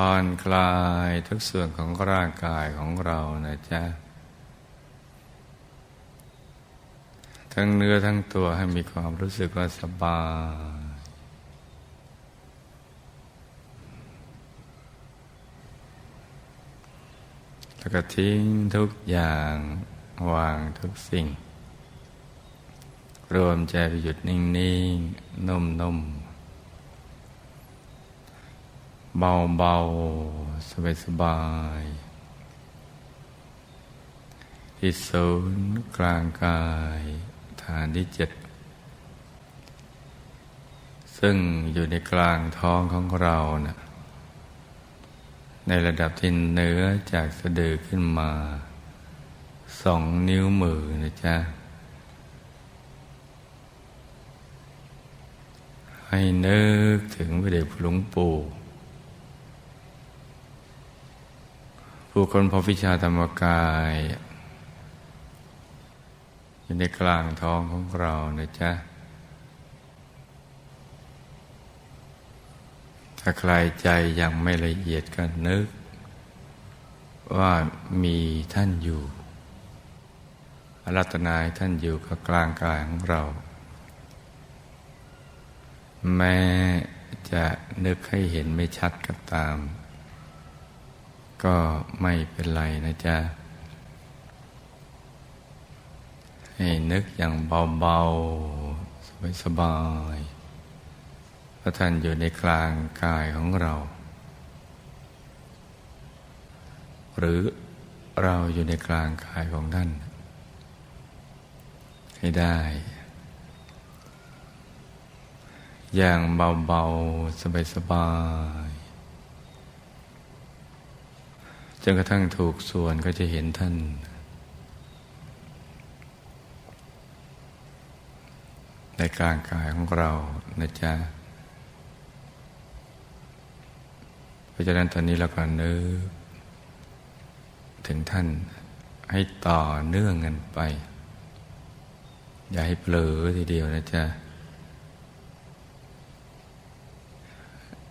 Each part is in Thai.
ผ่อนคลายทุกส่วนของร่างกายของเรานะจ๊ะ ทั้งเนื้อทั้งตัวให้มีความรู้สึกว่าสบาย แล้วก็ทิ้งทุกอย่างวางทุกสิ่ง รวมใจไปหยุดนิ่ง ๆ นุ่ม ๆ เบาๆสบายๆที่ศูนย์กลางกายฐานที่เจ็ดซึ่งอยู่ในกลางท้องของเรานะ่ะในระดับที่เหนือจากสะดือขึ้นมาสองนิ้วมือนะจ๊ะ ให้นึกถึงพระเดชพระหลวงปู่ ผู้คนพบวิชาธรรมกายอยู่ในกลางท้องของเรานะจ๊ะ ถ้าใครใจยังไม่ละเอียดก็นึก ว่ามีท่านอยู่อรัตนายท่านอยู่กับกลางกายของเรา แม้จะนึกให้เห็นไม่ชัดก็ตาม ก็ไม่เป็นไรนะจ๊ะ ให้นึกอย่างเบาๆ สบายๆพระท่านอยู่ในกลางกายของเรา หรือเราอยู่ในกลางกายของท่าน ให้ได้ อย่างเบาๆ สบายๆ จนกระทั่งถูกส่วนก็จะเห็นท่าน ในกลางกายของเรานะจ๊ะเพราะฉะนั้นตอนนี้เราก็นึกถึงท่านให้ต่อเนื่องกันไป อย่าให้เผลอทีเดียวนะจ๊ะ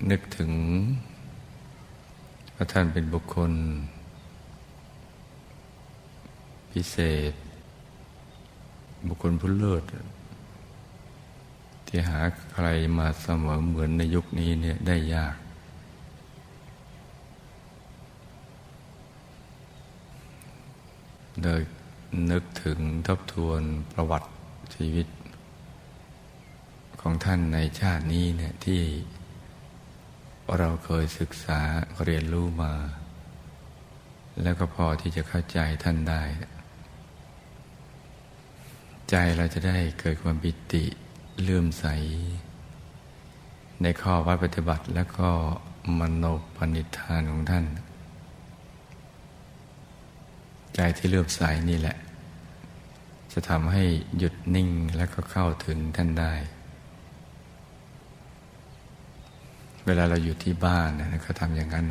นึกถึง พราะท่านเป็นบุคคล พิเศษ บุคคลผู้เลิศที่หาใครมาเสมอเหมือนในยุคนี้เนี่ยได้ยาก โดยนึกถึงทบทวนประวัติชีวิต ของท่านในชาตินี้เนี่ยที่ เราเคยศึกษาเรียนรู้มา แล้วก็พอที่จะเข้าใจท่านได้ ใจเราจะได้เกิดความปิติเลื่อมใส ในข้อวัดปฏิบัติแล้วก็มโนปณิธานของท่าน ใจที่เลื่อมใสนี่แหละ จะทำให้หยุดนิ่งแล้วก็เข้าถึงท่านได้ เวลาเราอยู่ที่บ้านนะก็ทำอย่างนั้น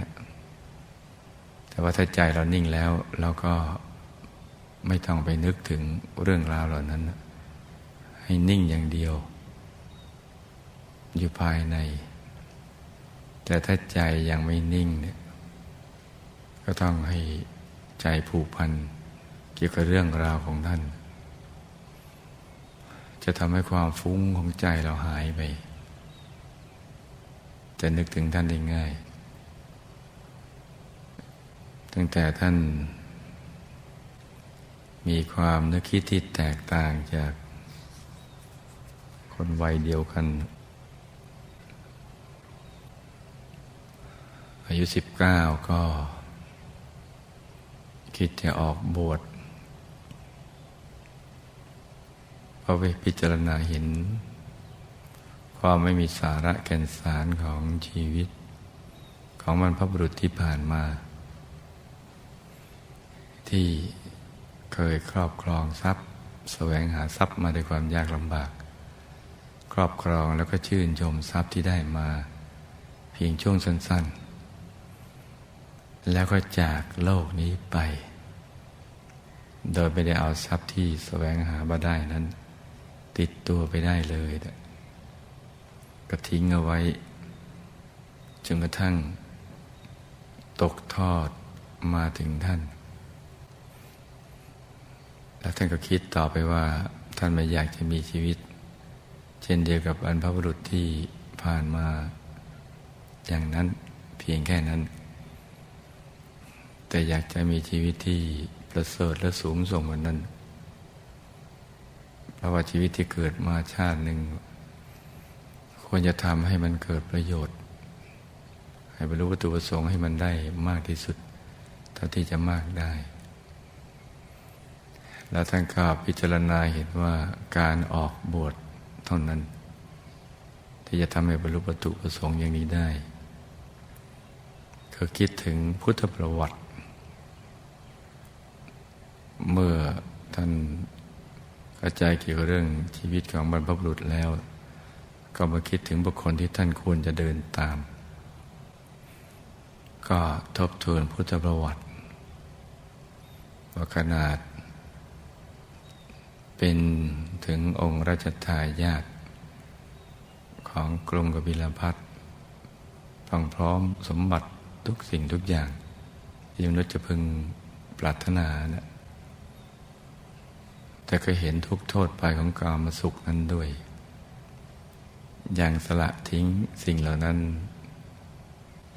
แต่ว่าถ้าใจเรานิ่งแล้วเราก็ไม่ต้องไปนึกถึงเรื่องราวเหล่านั้นให้นิ่งอย่างเดียว อยู่ภายใน แต่ถ้าใจยังไม่นิ่งเนี่ยก็ต้องให้ใจผูกพันเกี่ยวกับเรื่องราวของท่าน จะทำให้ความฟุ้งของใจเราหายไป จะนึกถึงท่านได้ง่าย ตั้งแต่ท่าน มีความนึกคิดที่แตกต่างจาก คนวัยเดียวกัน อายุสิบเก้าก็ คิดจะออกบวชเพราะไปพิจารณาเห็น ความไม่มีสาระแก่นสารของชีวิต ของมันพบุรุษที่ผ่านมา ที่เคยครอบครองทรัพย์แสวงหาทรัพย์มาด้วยความยากลำบาก ครอบครองแล้วก็ชื่นชมทรัพย์ที่ได้มา เพียงช่วงสั้น ๆ แล้วก็จากโลกนี้ไป โดยไม่ได้เอาทรัพย์ที่แสวงหามาได้นั้น ติดตัวไปได้เลย ก็ทิ้งเอาไว้ จนกระทั่ง ตกทอดมาถึงท่าน แล้วท่านก็คิดต่อไปว่า ท่านไม่อยากจะมีชีวิต เช่นเดียวกับบรรพบุรุษที่ผ่านมา อย่างนั้นเพียงแค่นั้น แต่อยากจะมีชีวิตที่ประเสริฐและสูงส่งกว่านั้น เพราะว่าชีวิตที่เกิดมาชาติหนึ่ง ควรจะทำให้มันเกิดประโยชน์ ให้บรรลุวัตถุประสงค์ให้มันได้มากที่สุด เท่าที่จะมากได้ แล้วท่านก็พิจารณาเห็นว่าการออกบวชเท่านั้น ที่จะทำให้บรรลุวัตถุประสงค์อย่างนี้ได้ก็คิดถึงพุทธประวัติ เมื่อท่านเข้าใจเกี่ยวกับเรื่องชีวิตของบรรพบุรุษแล้ว ก็มาคิดถึงบุคคลที่ท่านควรจะเดินตาม ก็ทบทวนพุทธประวัติ ว่าขนาด เป็นถึงองค์ราชทายาทของกรุงกบิลพัทพังพร้อมสมบัติทุกสิ่งทุกอย่างที่มนุษย์จะพึงปรารถนานะแต่ก็เห็นทุกโทษไปของกามสุขนั้นด้วย ย่างสละทิ้งสิ่งเหล่านั้น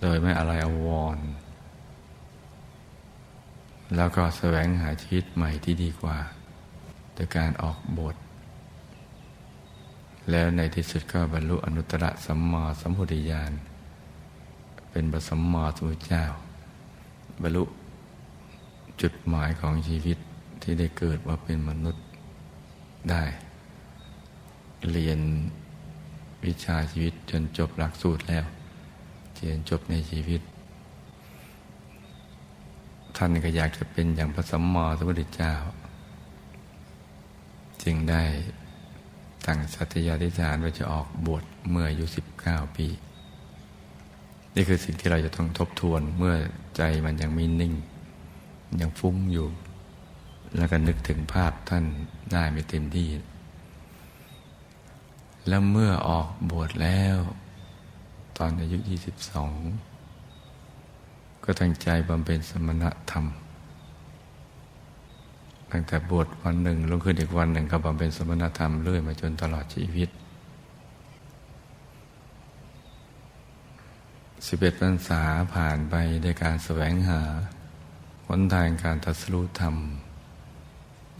โดยไม่อะไรอาวร แล้วก็แสวงหาชีวิตใหม่ที่ดีกว่า โดยการออกบท แล้วในที่สุดก็บรรลุอนุตตรสัมมาสัมพุทธญาณ เป็นบสัมมาสัมพุทธเจ้า บรรลุจุดหมายของชีวิตที่ได้เกิดว่าเป็นมนุษย์ได้ เรียน วิชาชีวิตจนจบหลักสูตรแล้วเรียนจบในชีวิต ท่านก็อยากจะเป็นอย่างพระสัมมาสัมพุทธเจ้า จึงได้ตั้งสัตยาธิฐานว่าจะออกบวชเมื่ออายุสิบเก้าปี นี่คือสิ่งที่เราจะต้องทบทวนเมื่อใจมันยังมีนิ่ง ยังฟุ้งอยู่ แล้วก็นึกถึงภาพท่านได้ไม่เต็มที่ แล้วเมื่อออกบวชแล้ว ตอนอายุยี่สิบสองก็ตั้งใจบำเพ็ญสมณธรรม ตั้งแต่บวชวันหนึ่งลงขึ้นอีกวันหนึ่งก็บำเพ็ญสมณธรรมเรื่อยมาจนตลอดชีวิตสิบเอ็ดพรรษาผ่านไปในการแสวงหาหนทางการตัดสู้ธรรม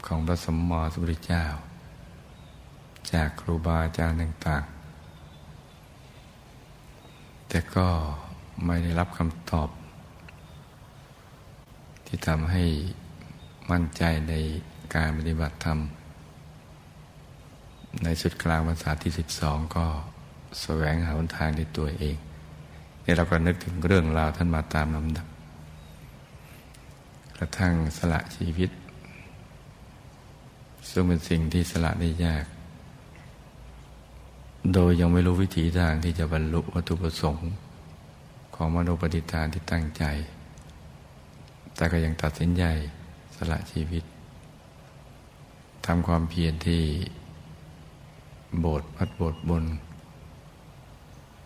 ของพระสมมอสุริเจ้า จากครูบาอาจารย์ต่างๆ แต่ก็ไม่ได้รับคำตอบ ที่ทำให้มั่นใจในการปฏิบัติธรรม ในสุดกลางภาษาที่สิบสองก็แสวงหาทางในตัวเองนี่เราก็นึกถึงเรื่องราวท่านมาตามลำดับ กระทั่งสละชีวิต ซึ่งเป็นสิ่งที่สละได้ยาก โดยยังไม่รู้วิธีทางที่จะบรรลุวัตถุประสงค์ ของมโนปฏิทานที่ตั้งใจ แต่ก็ยังตัดสินใจสละชีวิตทำความเพียรที่โบสถ์วัดโบสถ์บน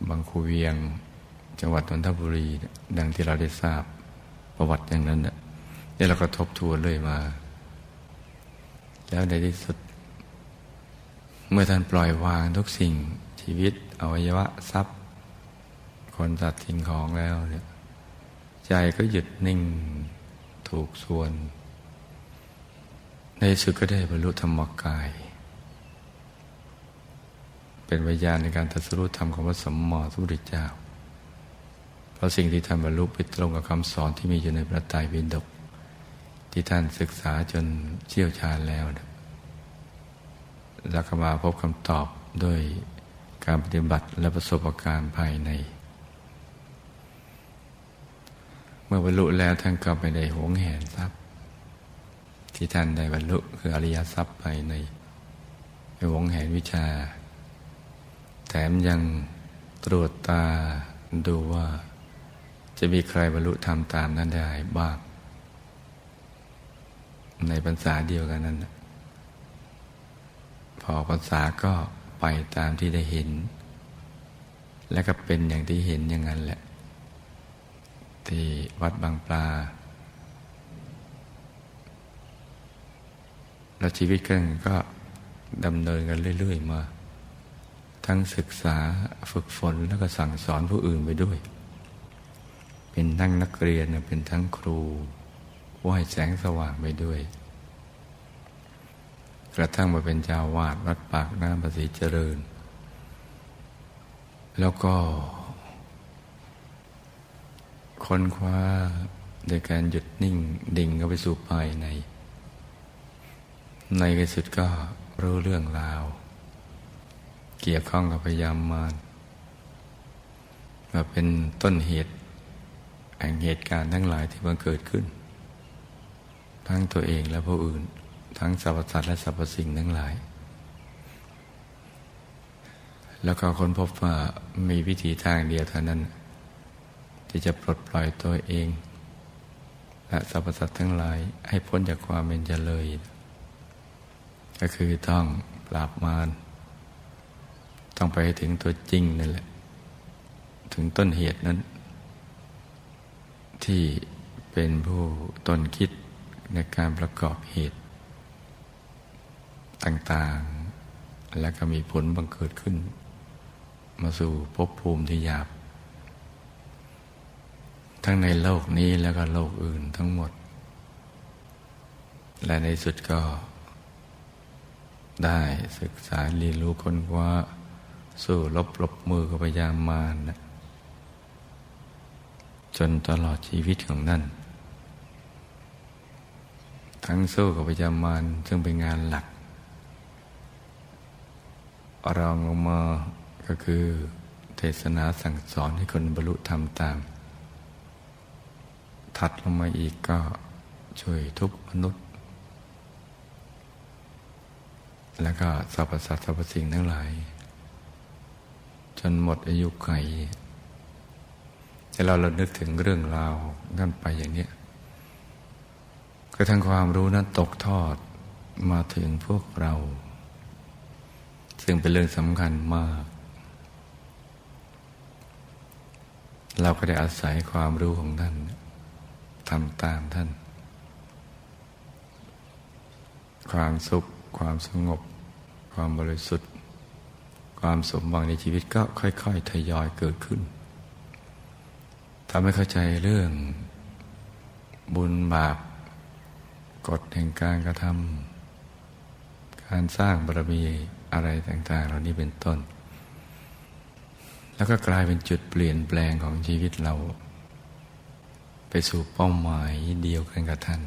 บางคูเวียง จังหวัดนนทบุรี ดังที่เราได้ทราบประวัติอย่างนั้นเนี่ยเราก็ทบทวนเลยมา แล้วในที่สุด เมื่อท่านปล่อยวางทุกสิ่งชีวิตอวัยวะทรัพย์ คนสัตว์สิ่งของแล้วเนี่ยใจก็หยุดนิ่งถูกส่วน ในสุดก็ได้บรรลุธรรมกาย เป็นวิญญาณในการตัดสู้ธรรมของพระสมมอสุริเจ้า เพราะสิ่งที่ท่านบรรลุไปตรงกับคำสอนที่มีอยู่ในพระไตรปิฎกที่ท่านศึกษาจนเชี่ยวชาญแล้วนะ แล้วก็มาพบคำตอบด้วยการปฏิบัติและประสบการณ์ภายใน เมื่อบรรลุแล้วท่านก็ไปได้หวงแหนทรัพย์ ที่ท่านได้บรรลุคืออริยทรัพย์ไปในวงแหนวิชา แถมยังตรวจตาดูว่า จะมีใครบรรลุธรรมตามนั้นได้บ้าง ในภาษาเดียวกันนั้น พอภาษาก็ไปตามที่ได้เห็น และก็เป็นอย่างที่เห็นอย่างนั้นแหละ ที่วัดบางปลา แล้วชีวิตกันก็ดำเนินกันเรื่อย ๆ มา ทั้งศึกษาฝึกฝนแล้วก็สั่งสอนผู้อื่นไปด้วย เป็นทั้งนักเรียนเป็นทั้งครูว่ายแสงสว่างไปด้วย กระทั่งมาเป็นเจ้าวาดวัดปากน้ำภาษีเจริญ แล้วก็ ค้นคว้าโดยการหยุดนิ่งดิ่งเข้าไปสู่ภายใน ในที่สุดก็รู้เรื่องราว เกี่ยวข้องกับพยามมารมาเป็นต้นเหตุแห่งเหตุการณ์ทั้งหลายที่มันเกิดขึ้น ทั้งตัวเองและผู้อื่น ทั้งสรรพสัตว์และสรรพสิ่งทั้งหลาย แล้วก็ค้นพบว่ามีวิธีทางเดียวเท่านั้น ที่จะปลดปล่อยตัวเอง และสรรพสัตว์ทั้งหลายให้พ้นจากความเป็นเจริญก็คือต้องปราบมารต้องไปถึงตัวจริงนั่นแหละ ถึงต้นเหตุนั้น ที่เป็นผู้ต้นคิดในการประกอบเหตุ ต่างๆ และก็มีผลบังเกิดขึ้น มาสู่ภพภูมิที่หยาบ ทั้งในโลกนี้แล้วก็โลกอื่นทั้งหมด และในสุดก็ ได้ศึกษาเรียนรู้คนว่าสู้ลบลบมือกับพยามารนะจนตลอดชีวิตของนั่น ทั้งสู้กับพยามารซึ่งเป็นงานหลัก รองลงมาก็คือเทศนาสั่งสอนให้คนบรรลุธรรมตาม ถัดลงมาอีกก็ช่วยทุกมนุษย์ แล้วก็สรรพสัตว์สรรพสิ่งทั้งหลาย จนหมดอายุไขแต่เราเรานึกถึงเรื่องราวนั่นไปอย่างนี้กระทั่งความรู้นั้นตกทอดมาถึงพวกเรา ซึ่งเป็นเรื่องสำคัญมาก เราก็ได้อาศัยความรู้ของท่านทำตามท่าน ความสุข ความสงบ ความบริสุทธิ์ ความสมหวังในชีวิตก็ค่อย ๆ ทยอยเกิดขึ้นทำให้เข้าใจเรื่องบุญบาปกฎแห่งการกระทำการสร้างบารมี อะไรต่าง ๆ เหล่านี้เป็นต้น แล้วก็กลายเป็นจุดเปลี่ยนแปลงของชีวิตเรา ไปสู่เป้าหมายเดียวกันกับท่าน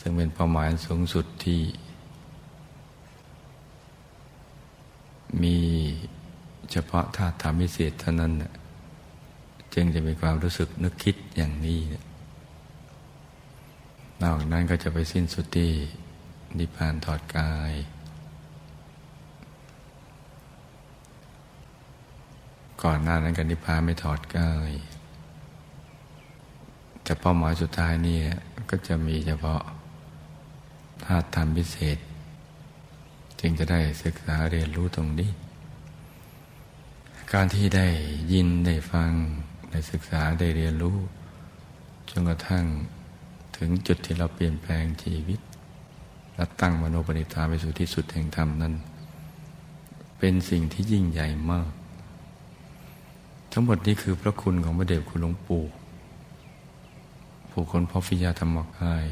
ซึ่งเป็นเป้าหมายสูงสุดที่ มีเฉพาะธาตุธรรมพิเศษเท่านั้นจึงจะมีความรู้สึกนึกคิดอย่างนี้นอกนั้นก็จะไปสิ้นสุดที่นิพพานถอดกาย ก่อนหน้านั้นกันนิพพานไม่ถอดกายแต่เป้าหมายสุดท้ายนี่ก็จะมีเฉพาะธาตุธรรมพิเศษ จึงจะได้ศึกษาเรียนรู้ตรงนี้ การที่ได้ยินได้ฟัง ได้ศึกษาได้เรียนรู้จนกระทั่งถึงจุดที่เราเปลี่ยนแปลงชีวิต และตั้งมโนปณิธานไปสู่ที่สุดแห่งธรรมนั้น เป็นสิ่งที่ยิ่งใหญ่มาก ทั้งหมดนี้คือพระคุณของพระเดชคุณหลวงปู่ผู้คนพอฟิยาธรรมกาย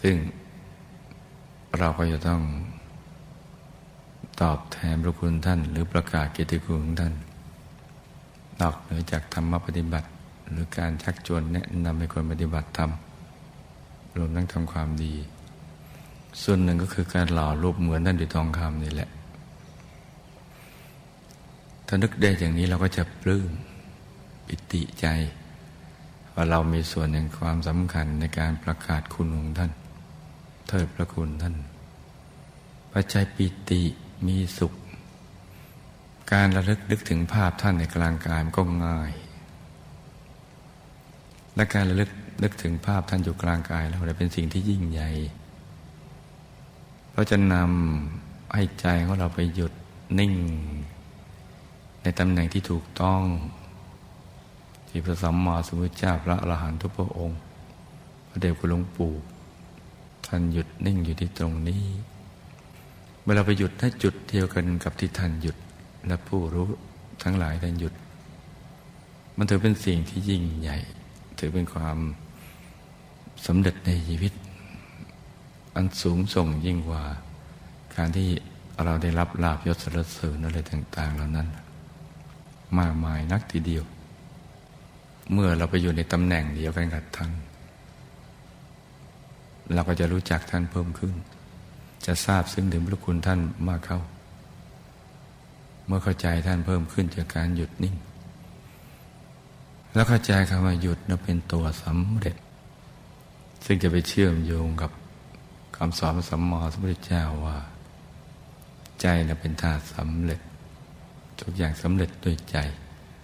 ซึ่งเราก็จะต้องตอบแทนพระคุณท่าน หรือประกาศเกียรติคุณของท่าน นอกเหนือจากธรรมปฏิบัติ หรือการชักชวนแนะนำให้คนปฏิบัติธรรมรวมทั้งทำความดี ส่วนหนึ่งก็คือการหล่อรูปเหมือนท่านด้วยทองคำนี่แหละ ถ้านึกได้อย่างนี้เราก็จะปลื้มปิติใจ ว่าเรามีส่วนในความสำคัญในการประกาศคุณของท่าน เทิดพระคุณท่านปัจจัยปิติมีสุข การระลึกนึกถึงภาพท่านในกลางกายก็ง่าย และการระลึกนึกถึงภาพท่านอยู่กลางกายเราเป็นสิ่งที่ยิ่งใหญ่เราจะนำให้ใจของเราไปหยุดนิ่ง ในตำแหน่งที่ถูกต้อง ที่พระสัมมาสัมพุทธเจ้าพระอรหันตุพระองค์ พระเดชคุณหลวงปู่ท่านหยุดนิ่งอยู่ที่ตรงนี้เมื่อเราไปหยุดถ้าจุดเดียวกันกับที่ท่านหยุดและผู้รู้ทั้งหลายท่านหยุด มันถือเป็นสิ่งที่ยิ่งใหญ่ ถือเป็นความสำเร็จในชีวิต อันสูงส่งยิ่งกว่า การที่เราได้รับลาบยศสรรเสริญอะไรต่าง ๆ เหล่านั้น มากมายนักทีเดียว เมื่อเราไปอยู่ในตำแหน่งเดียวกันกับท่าน เราก็จะรู้จักท่านเพิ่มขึ้น จะทราบซึ่งถึงพระคุณท่านมากเข้า เมื่อเข้าใจท่านเพิ่มขึ้นจากการหยุดนิ่ง แล้วเข้าใจคำว่าหยุดนั้นเป็นตัวสำเร็จ ซึ่งจะไปเชื่อมโยงกับคำสอนสัมมาสัมพุทธเจ้าว่า ใจนั้นเป็นธาตุสำเร็จ ทุกอย่างสำเร็จด้วยใจ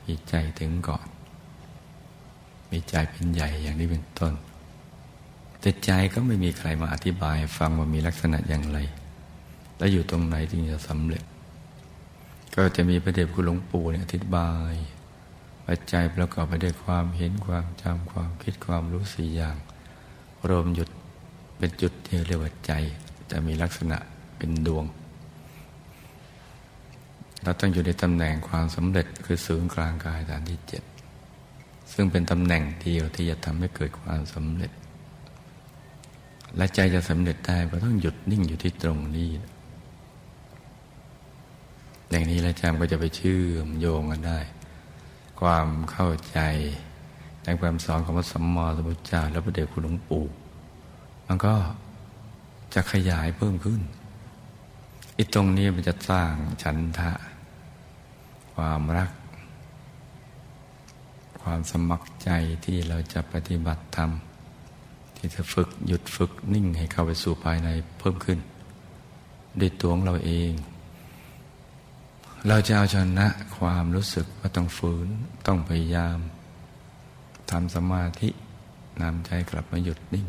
มีใจถึงก่อน มีใจเป็นใหญ่อย่างนี้เป็นต้น แต่ใจก็ไม่มีใครมาอธิบายฟังว่ามีลักษณะอย่างไร และอยู่ตรงไหนจึงจะสำเร็จ ก็จะมีพระเดชคุณหลวงปู่เนี่ยอธิบายปัจจัยประกอบไปด้วยความเห็นความจำความคิดความรู้สี่อย่าง รวมหยุดเป็นจุดที่เรียกว่าใจ จะมีลักษณะเป็นดวง เราต้องอยู่ในตำแหน่งความสำเร็จคือศูนย์กลางกายฐานที่เจ็ดซึ่งเป็นตำแหน่งเดียวที่จะทำให้เกิดความสำเร็จ และใจจะสำเร็จได้ก็ต้องหยุดนิ่งอยู่ที่ตรงนี้อย่างนี้แล้วจำก็จะไปเชื่อมโยงกันได้ ความเข้าใจในความสอนของพระสัมมาสัมพุทธเจ้าและพระเดชคุณหลวงปู่มันก็จะขยายเพิ่มขึ้นอีตรงนี้มันจะสร้างฉันทะ ความรัก ความสมัครใจที่เราจะปฏิบัติธรรม ที่จะฝึกหยุดฝึกนิ่งให้เข้าไปสู่ภายในเพิ่มขึ้น ด้วยตัวของเราเอง เราจะเอาชนะความรู้สึกว่าต้องฝืนต้องพยายามทำสมาธินำใจกลับมาหยุดนิ่ง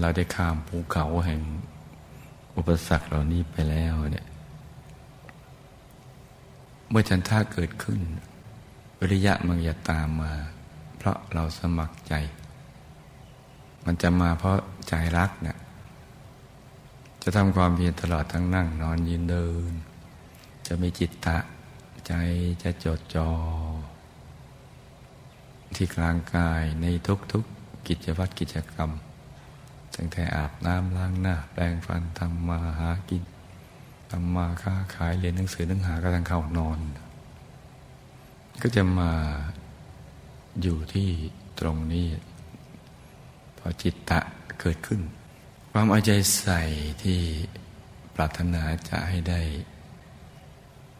เราได้ข้ามภูเขาแห่งอุปสรรคเหล่านี้ไปแล้วเนี่ย เมื่อฉันท่าเกิดขึ้น วิริยะมันจะตามมา เพราะเราสมัครใจ มันจะมาเพราะใจรักเนะี่ยจะทำความเพียรตลอดทั้งนั่ง นอนยืนเดิน จะมีจิตตะใจจะจดจอ่อที่กลางกายในทุกๆกิจวัตรกิจกรรมตั้งแต่อาบน้ำล้างหน้า แปรงฟันทำมาหากิน ทำมาค้าขายเรียนหนังสือหนังหากระทั่งเข้านอน ก็จะมาอยู่ที่ตรงนี้ พอจิตตะเกิดขึ้น ความเอาใจใส่ที่ปรารถนาจะให้ได้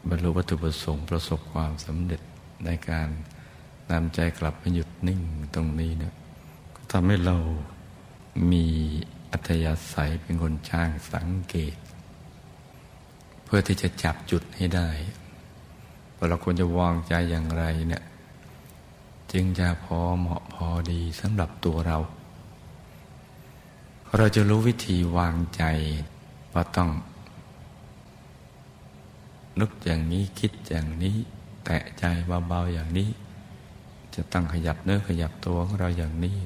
บรรลุวัตถุประสงค์ประสบความสำเร็จในการนำใจกลับมาหยุดนิ่งตรงนี้เนี่ยก็ทำให้เรามีอัธยาศัยเป็นคนช่างสังเกต พื่อที่จะจับจุดให้ได้ว่าเราควรจะวางใจอย่างไรเนี่ย จึงจะพอเหมาะพอดีสำหรับตัวเรา เราจะรู้วิธีวางใจว่าต้อง นึกอย่างนี้คิดอย่างนี้ แตะใจเบาๆอย่างนี้ จะต้องขยับเนื้อขยับตัวของเราอย่างนี้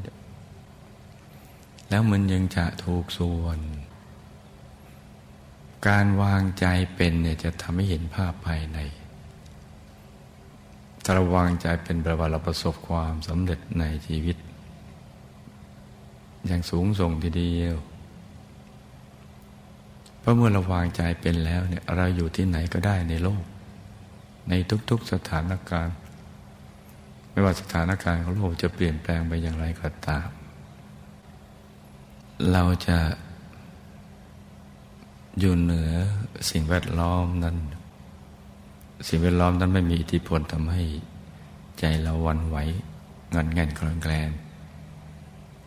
แล้วมันยังจะถูกส่วน การวางใจเป็นเนี่ยจะทำให้เห็นภาพภายในถ้าเราวางใจเป็นประวัติเราประสบความสำเร็จในชีวิต อย่างสูงส่งทีเดียว เพราะเมื่อเราวางใจเป็นแล้วเนี่ยเราอยู่ที่ไหนก็ได้ในโลก ในทุกๆสถานการณ์ ไม่ว่าสถานการณ์ของโลกจะเปลี่ยนแปลงไปอย่างไรก็ตาม เราจะ อยู่เหนือสิ่งแวดล้อมนั้น สิ่งแวดล้อมนั้นไม่มีอิทธิพลทำให้ใจเราวันไหวเงินเงินกลอนแกลน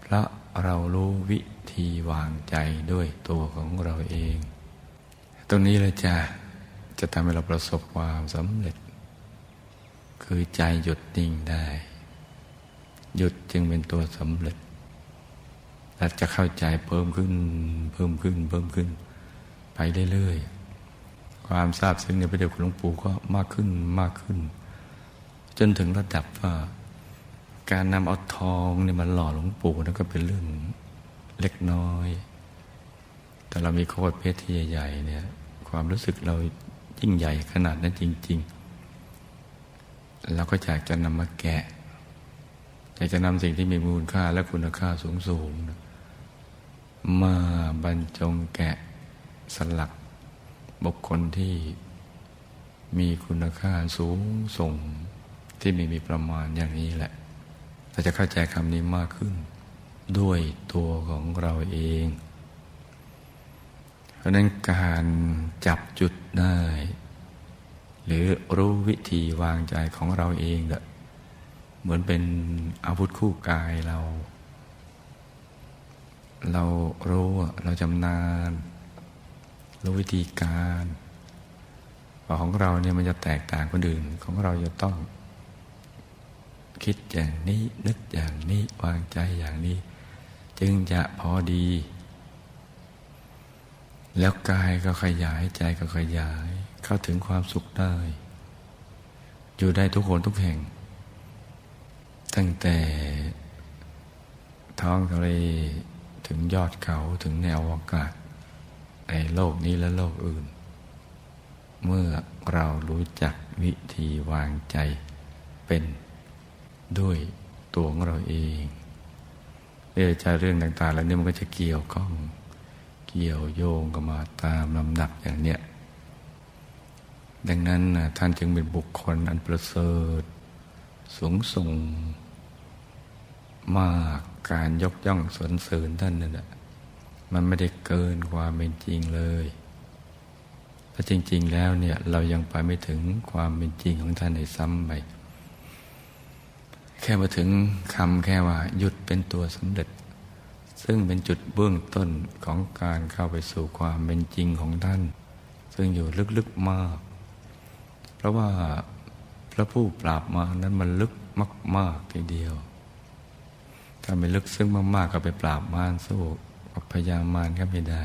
เพราะเรารู้วิธีวางใจด้วยตัวของเราเอง ตรงนี้เลยจ้ะจะทำให้เราประสบความสำเร็จ คือใจหยุดนิ่งได้ หยุดจึงเป็นตัวสำเร็จและจะเข้าใจเพิ่มขึ้น เพิ่มขึ้น เพิ่มขึ้น ไปเรื่อยๆ ความทราบซึ้งในพระเดชคุณหลวงปู่ก็มากขึ้นมากขึ้น จนถึงระดับว่าการนำเอาทองเนี่ยมาหล่อหลวงปู่นั่นก็เป็นเรื่องเล็กน้อย แต่เรามีโคตรเพชรที่ใหญ่ๆเนี่ย ความรู้สึกเรายิ่งใหญ่ขนาดนั้นจริง ๆ เราก็อยากจะนำมาแกะอยากจะนำสิ่งที่มีมูลค่าและคุณค่าสูงๆมาบรรจงแกะ สลักบุคคลที่มีคุณค่าสูงส่งที่ไม่มีประมาณอย่างนี้แหละเราจะเข้าใจคำนี้มากขึ้น ด้วยตัวของเราเอง เพราะนั้นการจับจุดได้ หรือรู้วิธีวางใจของเราเองเนี่ยเหมือนเป็นอาวุธคู่กายเรา เรารู้เราจำนาน รู้วิธีการของเราเนี่ยมันจะแตกต่างคนอื่น ของเราจะต้อง คิดอย่างนี้นึกอย่างนี้วางใจอย่างนี้ จึงจะพอดี แล้วกายก็ขยายใจก็ขยาย เข้าถึงความสุขได้ อยู่ได้ทุกคนทุกแห่ง ตั้งแต่ท้องทะเลถึงยอดเขาถึงแนวอากาศ ในโลกนี้และโลกอื่น เมื่อเรารู้จักวิธีวางใจเป็นด้วยตัวของเราเองเรื่องใจเรื่องต่างๆ แล้วนี่มันก็จะเกี่ยวข้อง เกี่ยวโยงกันมาตามลำดับอย่างเนี้ยดังนั้นท่านจึงเป็นบุคคลอันประเสริฐ สูงส่งมากการยกย่องสรรเสริญท่านนั่นแหละ มันไม่ได้เกินความเป็นจริงเลยเพราจริง ๆ แล้วเนี่ยเรายังไปไม่ถึงความเป็นจริงของท่านในซ้ำไปแค่มาถึงคำแค่ว่า หยุดเป็นตัวสำเร็จ ซึ่งเป็นจุดเบื้องต้นของการเข้าไปสู่ความเป็นจริงของท่าน ซึ่งอยู่ลึกๆมาก เพราะว่าพระผู้ปราบมานั้นมันลึกมากๆทีเดียว ถ้าไม่ลึกซึ้งมากๆก็ไปปราบมารสู้ พยามารก็ไม่ได้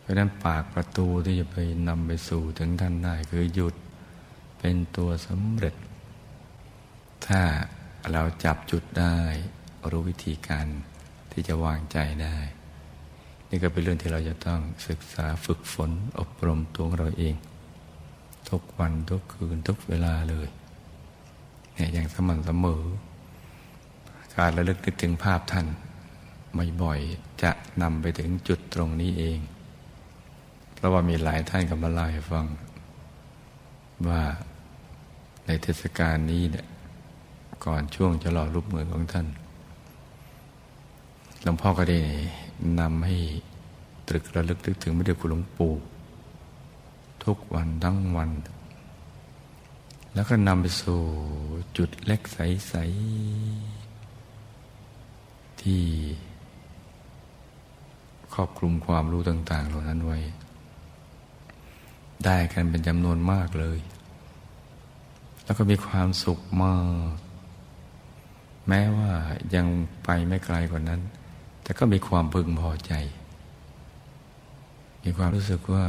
เพราะนั้นปากประตูที่จะไปนำไปสู่ถึงท่านได้คือหยุดเป็นตัวสำเร็จ ถ้าเราจับจุดได้รู้วิธีการที่จะวางใจได้ นี่ก็เป็นเรื่องที่เราจะต้องศึกษาฝึกฝนอบรมตัวเราเอง ทุกวันทุกคืนทุกเวลาเลยเนี่ยอย่างสม่ำเสมอ การระลึกนึกถึงภาพท่าน บ่อยๆ จะนำไปถึงจุดตรงนี้เอง เพราะว่ามีหลายท่านก็มาเล่าให้ฟัง ว่าในเทศกาลนี้เนี่ยก่อนช่วงจะหล่อรูปมือของท่านหลวงพ่อก็ได้นำให้ตรึกระลึกนึกถึงพระเดชคุณหลวงปู่ ทุกวันทั้งวัน แล้วก็นำไปสู่จุดเล็กใส ๆ ที่ ครอบคลุมความรู้ต่าง ๆ เหล่านั้นไว้ ได้กันเป็นจำนวนมากเลย แล้วก็มีความสุขมาก แม้ว่ายังไปไม่ไกลกว่านั้น แต่ก็มีความพึงพอใจ มีความรู้สึกว่า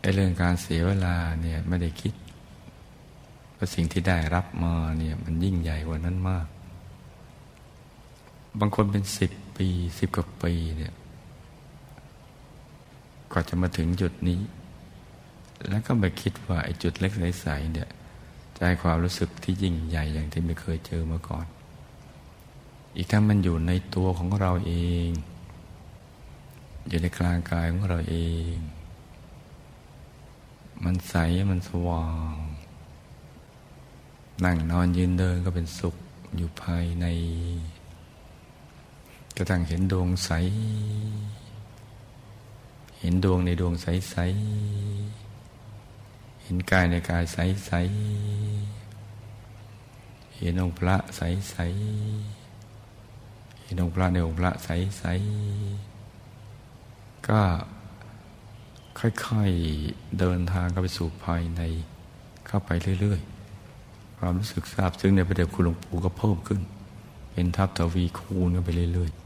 ไอ้เรื่องการเสียเวลาเนี่ยไม่ได้คิดว่าสิ่งที่ได้รับมาเนี่ยมันยิ่งใหญ่กว่านั้นมาก บางคนเป็นสิบ ปีสิบกว่าปีเนี่ยก็จะมาถึงจุดนี้ แล้วก็ไปคิดว่าไอ้จุดเล็กใสๆเนี่ยจะให้ความรู้สึกที่ยิ่งใหญ่อย่างที่ไม่เคยเจอมาก่อน อีกทั้งมันอยู่ในตัวของเราเอง อยู่ในกลางกายของเราเอง มันใสมันสว่าง นั่งนอนยืนเดินก็เป็นสุขอยู่ภายใน กระทั่งเห็นดวงใส เห็นดวงในดวงใสใส เห็นกายในกายใสใส เห็นองค์พระใสๆเห็นองค์พระในองค์พระใสๆก็ค่อยๆเดินทางเข้าไปสู่ภายในเข้าไปเรื่อยๆ ความรู้สึกทราบซึ่งในประเดี๋ยวคุณหลวงปู่ก็เพิ่มขึ้น เป็นทับทวีคูณกันไปเรื่อยๆ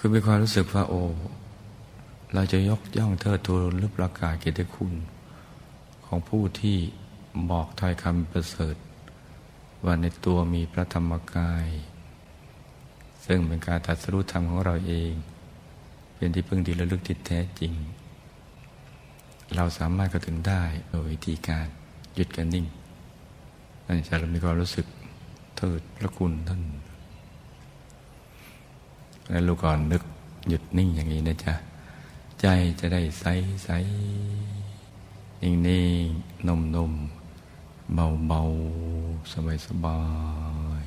คือมีความรู้สึกว่าโอ้เราจะยกย่องเทิดทูนหรือประกาศเกียรติคุณ ของผู้ที่บอกถ้อยคำประเสริฐ ว่าในตัวมีพระธรรมกาย ซึ่งเป็นการตรัสรู้ธรรมของเราเอง เป็นที่พึ่งที่ระลึกที่แท้จริง เราสามารถเข้าถึงได้โดยวิธีการหยุดกันนิ่งนั่นจะเรามีความรู้สึกเทิดพระคุณท่าน แล้วลูกก่อนนึกหยุดนิ่งอย่างนี้นะจ๊ะ ใจจะได้ใสใสนิ่งนิ่งนมนมเบาเบาสบายสบาย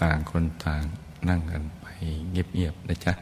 ต่างคนต่างนั่งกันไปเงียบๆนะจ๊ะ